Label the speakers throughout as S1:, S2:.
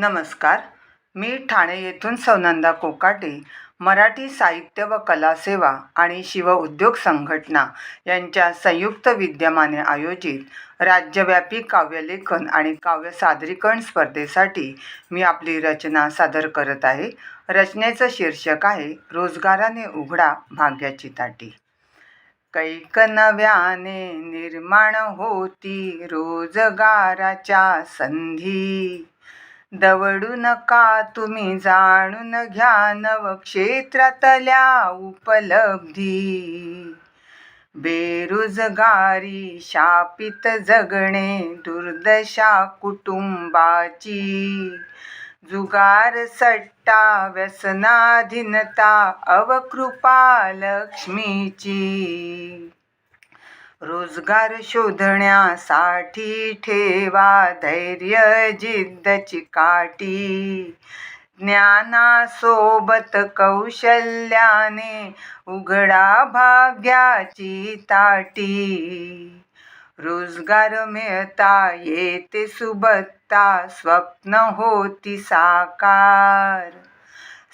S1: नमस्कार. मी ठाणे येथून सौनंदा कोकाटे मराठी साहित्य व कला सेवा आणि शिव उद्योग संघटना यांच्या संयुक्त विद्यमाने आयोजित राज्यव्यापी काव्यलेखन आणि काव्य सादरीकरण स्पर्धेसाठी मी आपली रचना सादर करत आहे. रचनेचं शीर्षक आहे रोजगाराने उघडा भाग्याची ताटी. कैक नव्याने निर्माण होती रोजगाराच्या संधी. दवडू नका तुम्ही जाणून घ्या नवक्षेत्रातल्या उपलब्धी. बेरोजगारी शापित जगणे दुर्दशा कुटुंबाची. जुगार सट्टा व्यसनाधीनता अवकृपा लक्ष्मीची. रोजगार शोधण्यासाठी ठेवा धैर्य जिद्दची काठी. ज्ञानासोबत कौशल्याने उघडा भाग्याची ताटी. रोजगार मिळता येते सुबत्ता स्वप्न होती साकार.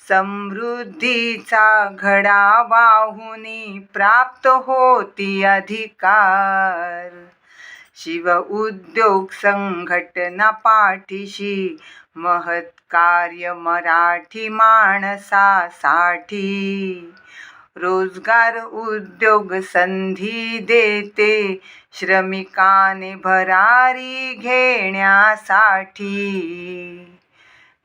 S1: समृद्धीचा घडा वाहुनी प्राप्त होती अधिकार. शिव उद्योग संघटना पाठीशी महत् कार्य मराठी माणसासाठी रोजगार उद्योग संधी देते श्रमिकाने भरारी घेण्यासाठी.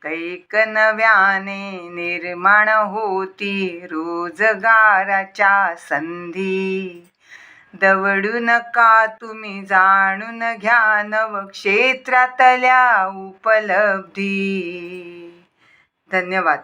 S1: कैक नव्याने निर्माण होती रोजगाराच्या संधी. दवडू नका तुम्ही जाणून घ्या नवक्षेत्रातल्या उपलब्धी. धन्यवाद.